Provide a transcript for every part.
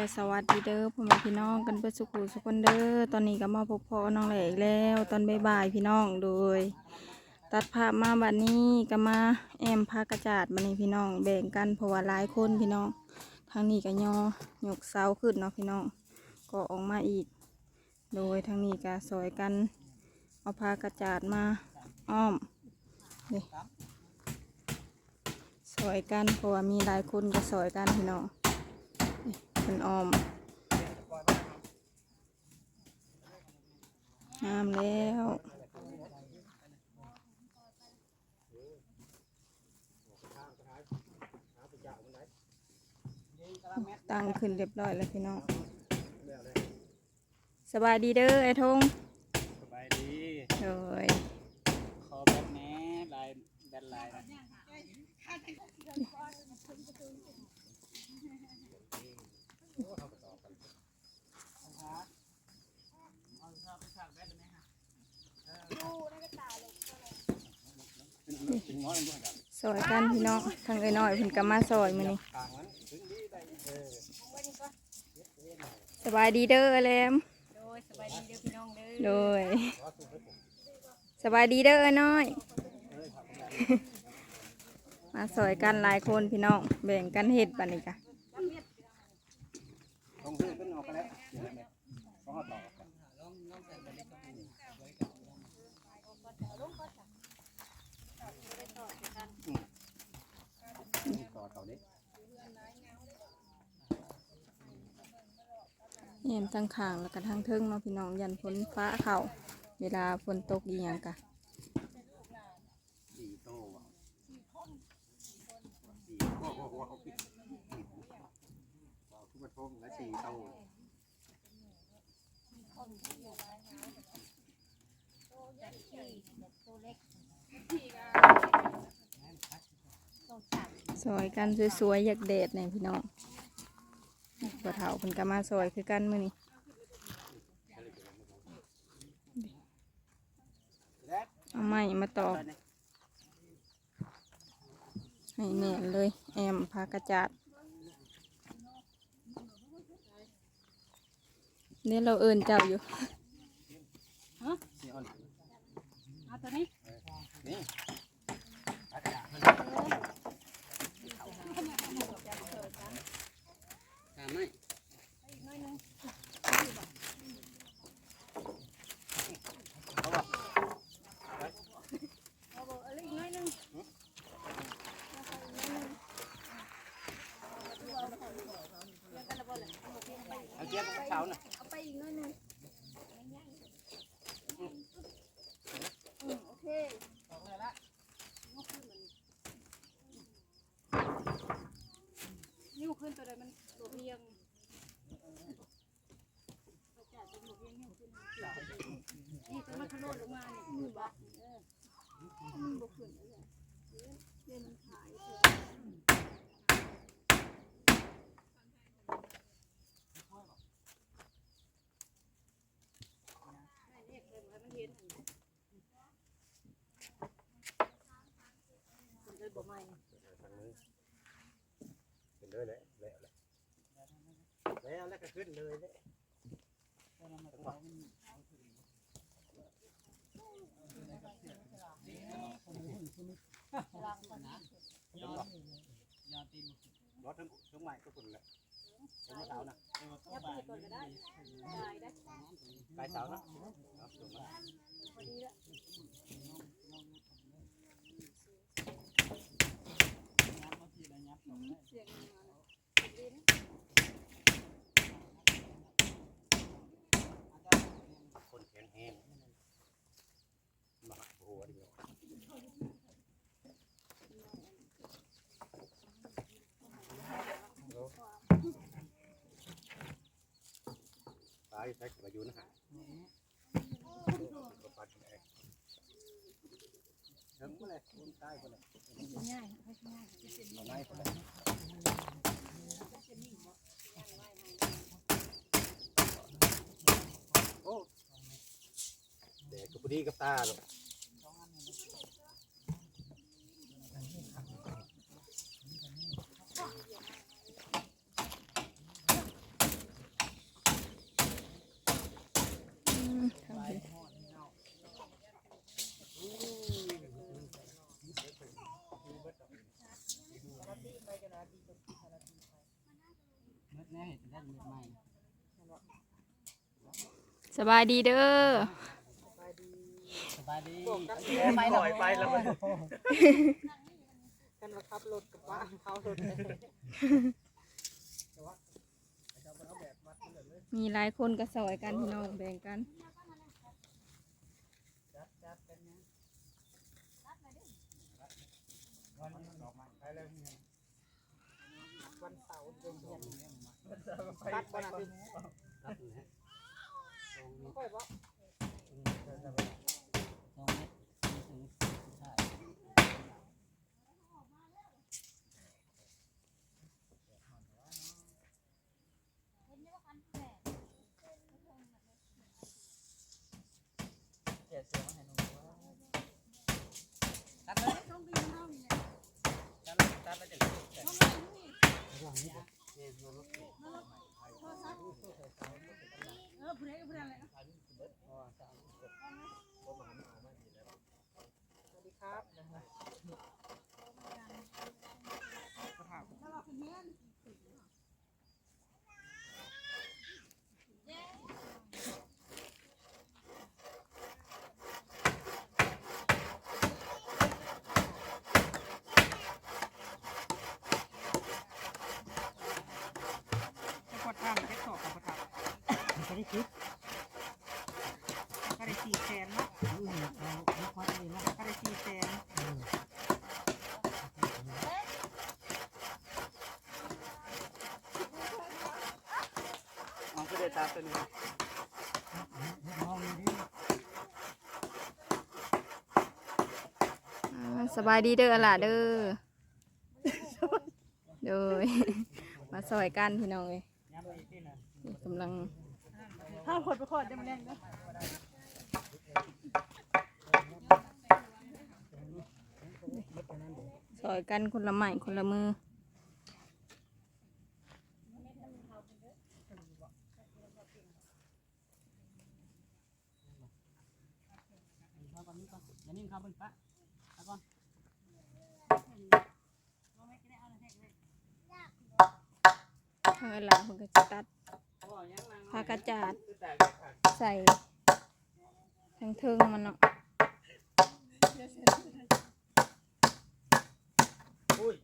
และสวัสดีเด้อพ่อแม่พี่น้องกันเพื่อสุขุสุขคนเด้อตอนนี้ก็มาพบพ่อน้องแหลกแล้ว ตอนบ่ายๆพี่น้องโดย ตัดภาพมาบัดนี้ก็มาแอมพากระจาดบัดนี้พี่น้อง แบ่งกันเพราะว่าหลายคนพี่น้องทางนี้ก็ยอยกเสาขึ้นเนาะพี่น้องก็ออกมาอีก โดยทางนี้ก็ซอยกันเอาพากระจาดมาอ้อมนี่ซอยกันเพราะว่ามีหลายคนก็ซอยกันพี่น้อง เป็นออมงามแล้วตั้งขึ้นเรียบร้อยแล้วพี่น้องสบายดีเด้อไอ้ทงสบายดีโดยขอแบบนี้ลายแบนลายนะ ซอยกันพี่น้องทางเอ้ยน้อยเพิ่นก็มาซอยมื้อนี้สบายดีเด้อแลมโดยสบายดีเด้อพี่น้องเด้อโดยสบายดีเด้อน้อย มาสอยกันหลายคนพี่น้องแบ่งกันเห็ดบันนี้กะ ต้องซื้อขึ้นออกไปแล้วเดี๋ยวนะต้องเอาต่อ ต่อต่อดิเห็นทั้งข้างแล้วก็ทั้งเทิงเนาะพี่น้องยันฝนฟ้าเข่าเวลาฝนตกอีหยังกะสี่โต้ว่ะสี่โอ้โหว้าวขึ้นมาทงและสี่โต้ ซอยกันสวยๆอยากเดดเนี่ยพี่น้องบัวเถาเพิ่นก็มาซอยคือกันมือนี้เอาไม้มาตอกให้แน่นเลย แอมพากระจาดเนี่ยเราเอินเจ้าอยู่นี่อ่อนเอาตัวนี้ นี่ตามไหม เอาบ่เอาอีกน้อยหนึง เอาเจี๊ยบกับเสาน่ะ เอาไปอีกน้อยหนึงอืมโอเคนิ้วขึ้นตัวใดมันตัวเพียงนี่ตัวมันขลุ่นลงมานี่มือบ่เออมันบ่ขึ้นเลยเดี๋ยวมันหาย ขึ้นเลยเลยแล้วเลยแล้วแล้วก็ขึ้นเลยเลยจังหวะรถทั้งทั้งใหม่ก็คุณแหละทั้งเสานะยับไปก่อนก็ได้ได้ได้ปลายเสานะเอาลงมาพอดีละ คนแขนแห้งมาหัวดีกว่าตายใช้กระยุนหาก็ปัดแอกถึงเมื่อไรคนตายคนเลยง่ายง่ายเอาไม้คนไหนโอ้เด็กกับพอดีกับตาหรอก ทางนี้ เมื่อแน่เห็นได้เมื่อใหม่ สบายดีเด้อสบายดีไปหน่อยไปแล้วมันกันมาขับรถกับบ้านเขารถมีหลายคนก็ซอยกันพี่น้องแบ่งกันวันเสาร์เดือนเดือนตัดวันอาทิตย์ ค่อยบอกสองเมตรถึงใช่เจ็ดเสียงให้หนูว่าตัดเลยต้องดีเท่านี้แหละตัดแล้วตัดแล้วจะเลิกแต่ต้องเลยนี่ระหว่างนี้เนี่ยรถ โทรศัพท์เออผู้ใดก็ผู้นั้นแหละสวัสดีครับนะฮะ แล้วเราเป็นเพื่อน จะกดทำจะสอบกับกดทำ ไม่ได้คิด ก็ได้สี่แสนเนาะ อืมเอาไม่ค่อยดีนะ ก็ได้สี่แสน อืม อ๋อก็ได้ตัดตัวนี้ มองดี อ่า สบายดีเด้อล่ะเด้อโดยมาซอยกันพี่น้องเอ้ยย้ำไปที่น่ะนี่กำลังห้าคนไปขอดจะมาแรงนะซอยกันคนละไม้คนละมือ เข้าก่อนนี่ก่อนอย่านิ่งเข้าบนปะเอาก่อน ทางหลังมันก็จะตัดผ้ากระจาดใส่ทั้งเทิงมันเนาะอุ้ย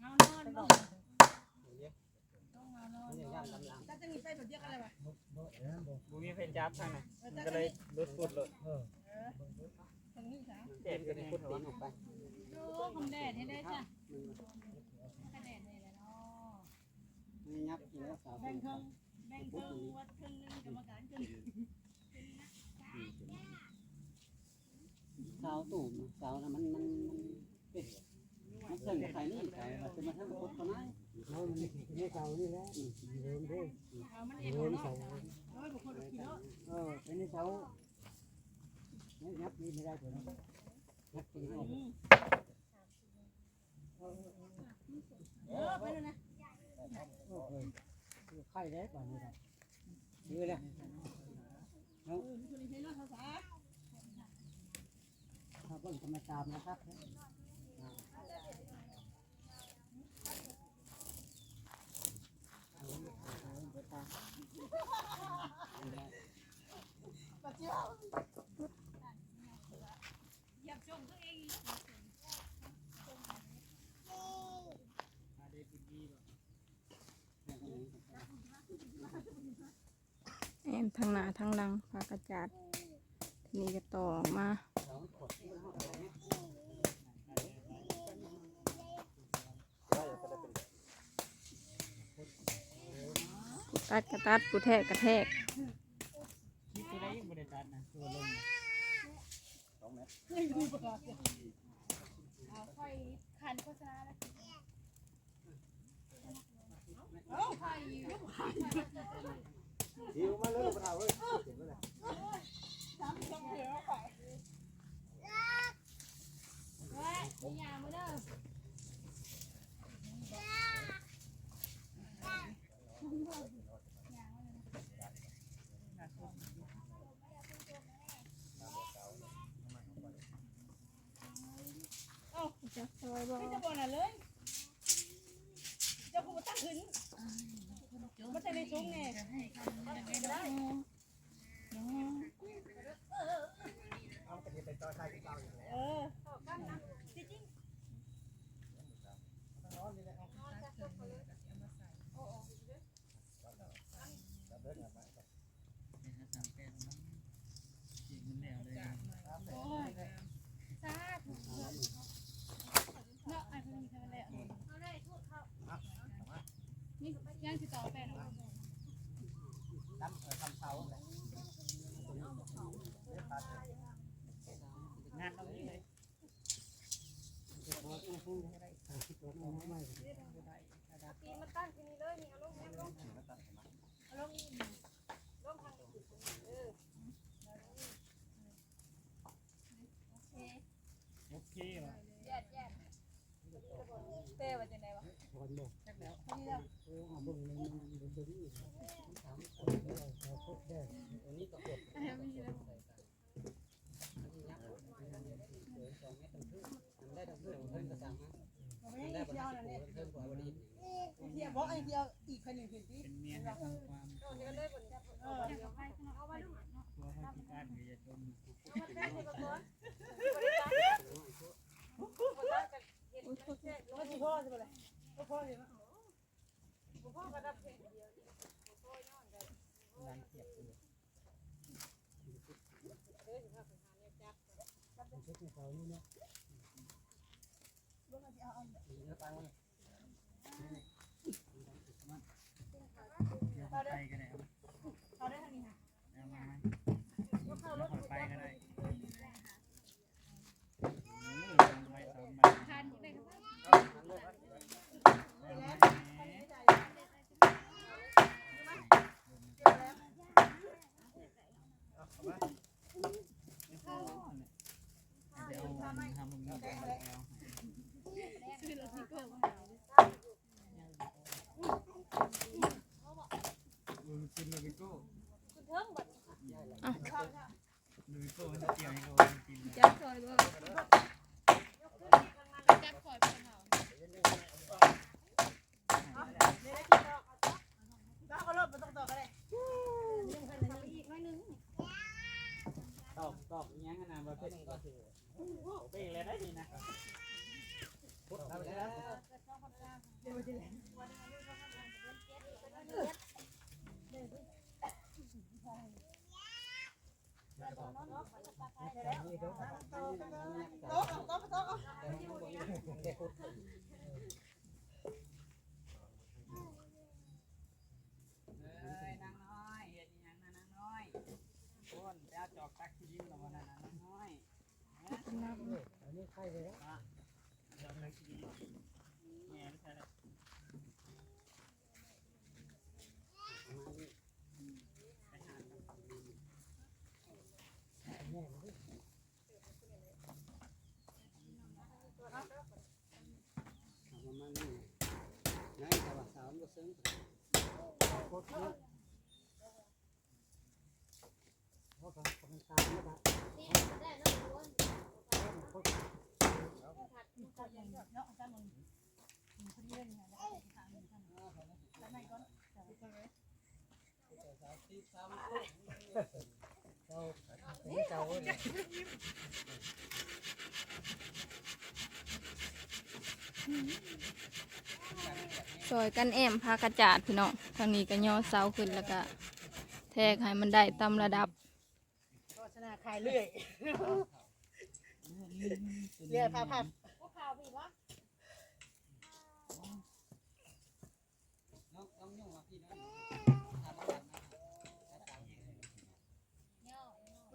เงานอนบ่เนี่ยย่างกำลังถ้าจะมีไปแบบเดียวกันเลยวะบูมีเพนจับทางไหนมันก็เลยรุดฟุดเลยตรงนี้จ้ะเจ็ดก็ได้พุดตีนออกไปโอ้คำแดดให้ได้จ้ะคำแดดนี่แหละเนาะ นี่ยับอยู่แล้วสาวแบ่งครึ่งแบ่งครึ่งวัดครึ่งนึงกรรมการครึ่งสาวตู่สาวนะมันมันมันเป็นมันเสื่อมกับใครนี่ใครมาจะมาทั้งคนคนนั้นเราไมันนี่สาวนี่แหละเริ่มด้วยเอามันเองเนาะโอ้ยบุคคลขี่เนาเออเป็นนี่สาวนี่ยับนี่ไม่ได้ตัวนั้นยับตัวนี้ออกเออไปเลยนะ ไข่ได้ป่ะนี่ครับเยอะเลยนี่เนาะภาษาถ้าเพิ่งจะมาตามนะครับ เหยียบชมตัวเอง แอม ทางหน้งหลังผ้ากระจาดทีนี้ก็ต่อออกมาตัดกระตัดกูแทกกระแทก หิวมาเลยมาเอาเว้ยเห็ยไหมล่ยจับซอยบ่ ไม่จะบอกน่ะเลย จะกูตั้งขึ้ มันจะในซุ้มไงเอาไปไปต่อชายเก่าอยู่แล้วเออร้อนนี่แหละเอานี่ย่างที่ต่อแป้งทำเออทำเสาเลยง năm ờ, ở sáu. เทียวได้นั่นแหละเพิ่นกว่าบ่ดีเที่ยวบ่ไอ้เที่ยวอีกคนหนึ่งเห็นดิเป็นเมียให้ควาเออเดี๋ยวเลยบ่นี่เออเดี๋ยวไปเอาไว้ลูกตัวเขาพิการอยู่จนมันได้ให้บ่ก่อนมันสิพ่อใช่บ่ล่ะพ่อใช่บ่บ่พ่อก็ดับเพลงเดียวพ่อยอนกันดังเกียบอยู่เด้อสิพาไปหาเนี่ยจักเช็นเขานี่เนาะบ่มันสิเอาเอาเดี๋ยวไปว่า เดี๋ยวเขาไปก็ได้เอา เอาได้ทางนี้ค่ะ เอามา บ่เข้ารถ เอาไปก็ได้โอ้ยสองใบสองใบ คันได้ครับ เดี๋ยวทำมึงทำมึงแล้ว ซื้อรถที่เกิด มึงกินโลบิโก้ คุณเทิงบ่ โลบิโก้มันจะเกี่ยวให้เขากิน จักซอยบ่ จักคอยไปเฮา ตอบตอบยังขนาดว่า เป็นก็ถือเป็นอะได้ดีนะพุทธไปแล้วเอ้ยนางน้อยเฮ็ดอีหยังนะนางน้อยคนไปเอาจอกตักที่ดินลงมาน่ะนะนางน้อยอันนี้ใครเลยนะจอกตักที่ดินแง่ไม่ใช่แล้วเอาประมาณนี้ไงแต่ว่าสาวมันก็ซึ้งโคตรเย อะเพราะเขาเป็นตามไม่ได้ เจ้าเนี่ยซอยกันแอมพากระจาดพี่น้องทางนี้ก็ย่อเสาขึ้นแล้วก็ แทกให้มันได้ตามระดับโฆษณาขายเรื่อยเรื่อยพภาพาวพี่วะ น้องน้องยุ่งอะพี่นะ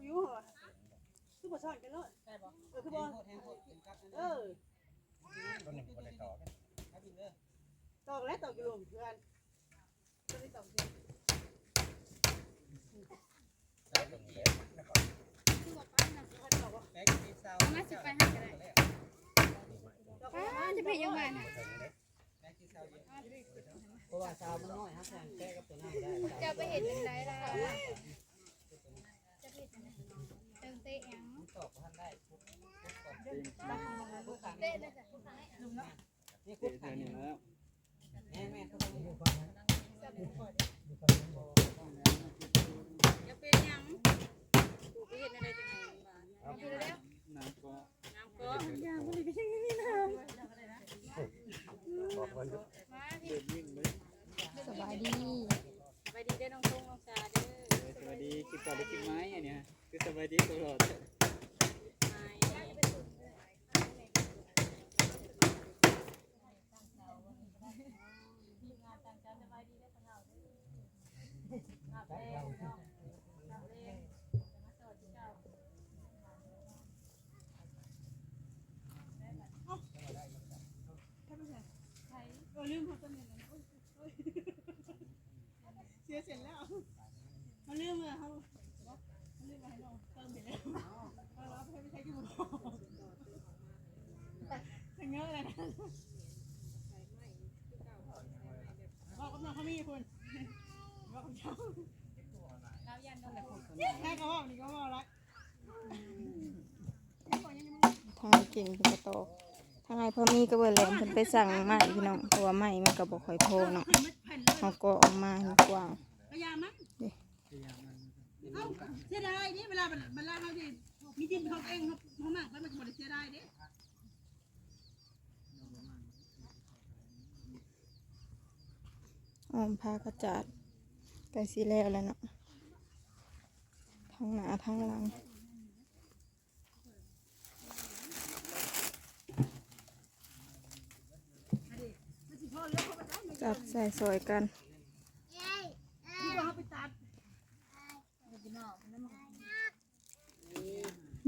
อยู่เหรอคือบ่ ชอนกันเลยใช่บ่เออคือบ่แทงโคตรเป็นกับเออต้นหนึ่งคนได้ต่อกันครับพี่เด้อตอกแล้วตอกอยู่เพื่อนตัวนี้ตอกอยู่แป๊กพี่สาวมาสิไปหากันได้ตอกป้าจะไปยังไงน่ะแป๊กพี่สาวเยอะเพราะว่าสาวมันน้อยฮะแทงแป๊กกับตัวนั้นได้จะไปเห็นจังไดล่ะจะไป เห็นจังไดเติมเตะหยังตอบท่านได้ปุ๊บปุ๊บก่อนเต้เลยจ้ะนี่คุดแทนนี่แล้วแม่แม่ต้องอย่าเป็นหยังกูไปเห็นอะไรจังไหนบ้างเอาไปแล้วน้ำก็น้ำก็ยางมันเลยก็ยังไม่มีน้มาพี่เดินวิ่งเลยำสบายดีสบายดีได้อน้องตุ้งน้องชาเด้อสวัสดีกินก่อนหรือกินไม้อันเนี้ย คือสบายดีตลอดเออลืมเขาต้นเนี่ยเสียเสร็จแล้วมาลืมเลยเขาลืมมาให้น้องเติมไปแล้วเอาเราไปไม่ใช่ที่บุญถึงเงี้ยเลยนะ บอกกับน้องเขามีคุณบอกกับเขาแค่เขาบอกนี่ก็บอกแล้วทางเก่งเป็นกระโตกทางไอ้พ่อมีก็เบอร์แหลมเพิ่นไปสั่งใหม่พี่น้องเพราะว่าใหม่มันก็บ่ค่อยพอเนาะเขาก็ออกมาให้กว้างพยายามมั้งเอ้าเสียดายนี่เวลาเวลาเขาดิมีดินเขาเองเขาเขามากแล้วมันก็บ่ได้เสียดายเด้ อ้อมผ้ากระจาดใกล้สิแล้วแล้วเนาะทั้งหน้าทั้งหลังจับใส่ซอยกันที่ว่าเขาไปตัด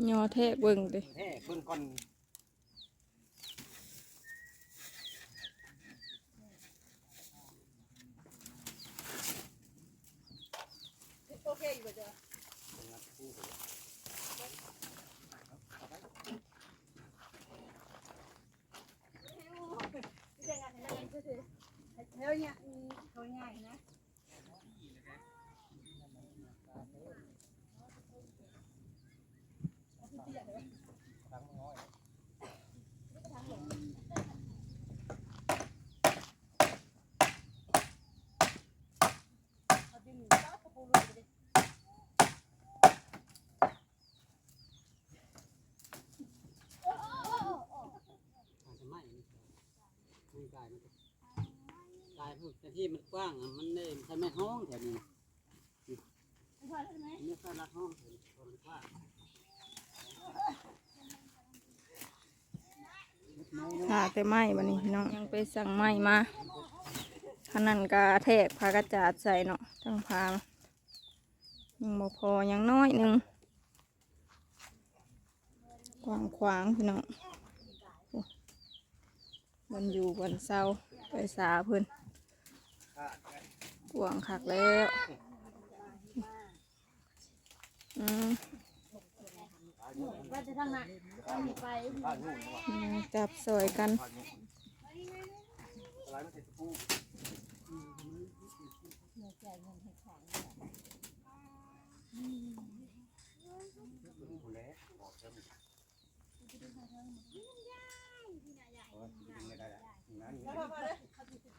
ยอแทะเบิ่งเด้แท้เพิ่นก่อน โอเคอยู่ป่ะจ๊ะ แล้วเนี่ยเขาง่ายนะ อาจจะไม่มันกลายมันกลายพูด แต่ที่มันกว้างอะมันได้ใช้แม่ห้องแถวนี้นะไม่พอใช่ไหมอันนี้ค่ารัดห้องแถวนี้คนกว้างหาแต่ไม้บัดนี้พี่น้องยังไปสั่งไม้มาขนาดกาแทกพากระจาดใส่เนาะทั้งพายังบ่พอยังน้อยหนึงกวางขวางพี่น้องโอ้วันอยู่วันเศร้าไปสาเพิ่น กวางคักแล้ว อืมว่าจะทางไหนทางไปอืมจับสวยกัน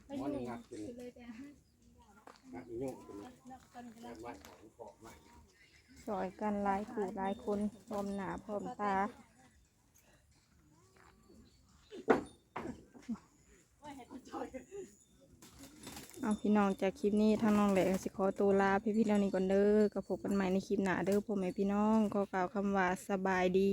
มันงัดเป็นงัดอียุ่งเป็นนักวัดของเกาะใหม่สวยกันหลายผู้หลายคนพร้อมหนาพร้อมตา เอาพี่น้องจากคลิปนี้ทางน้องแหลกสิขอตัวลาพี่พี่ๆแล้วนี้ก่อนเด้อกับพบกันใหม่ในคลิปหน้าเด้อพ่อแม่พี่น้องขอกล่าวคำว่าสบายดี